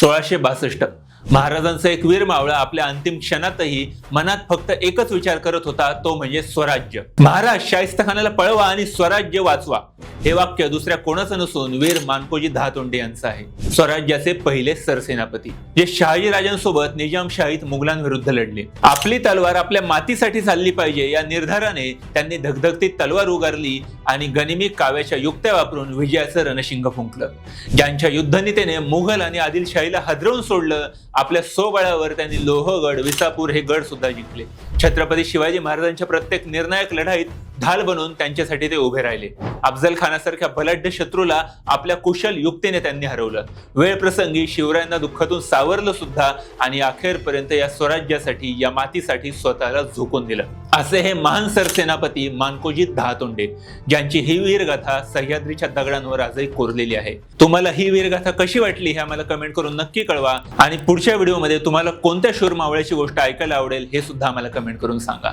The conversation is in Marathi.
सोळाशे बासष्ट. महाराजांचा एक वीर मावळा आपल्या अंतिम क्षणातही मनात फक्त एकच विचार करत होता तो म्हणजे स्वराज्य. महाराज शाहिस्तखानाला पळवा आणि स्वराज्य वाचवा. हे वाक्य दुसऱ्या कोणाचं नसून वीर मानकोजी दहातोंडे यांचं आहे. स्वराज्याचे पहिले सरसेनापती. जे शहाजी राजांसोबत निजामशाहीत मुघलांविरुद्ध लढले. आपली तलवार आपल्या मातीसाठी चालली पाहिजे या निर्धाराने त्यांनी धगधगती तलवार उगारली आणि गनिमी काव्याच्या युक्त्या वापरून विजयाचं रणशिंग फुंकलं. ज्यांच्या युद्धनीतीने मुघल आणि आदिलशाहीला हदरवून सोडलं आपल्या सोबळावर त्यांनी लोहगड विसापूर हे गड सुद्धा जिंकले. छत्रपती शिवाजी महाराजांच्या प्रत्येक निर्णायक लढाईत ढाल बनून त्यांच्यासाठी ते उभे राहिले. अफजल खानासारख्या बलाढ्य शत्रूला आपल्या कुशल युक्तीने त्यांनी हरवलं. वेळ प्रसंगी शिवरायांना दुःखातून सावरलं सुद्धा आणि अखेरपर्यंत या स्वराज्यासाठी या मातीसाठी स्वतःला झोकून दिलं. असे हे महान सरसेनापती मानकोजी दहातोंडे ज्यांची ही वीरगाथा सह्याद्रीच्या दगडांवर आजही कोरलेली आहे. तुम्हाला ही वीरगाथा कशी वाटली हे आम्हाला कमेंट करून नक्की कळवा आणि पुढच्या व्हिडिओमध्ये तुम्हाला कोणत्या शूर मावळ्याची गोष्ट ऐकायला आवडेल हे सुद्धा आम्हाला कमेंट करून सांगा.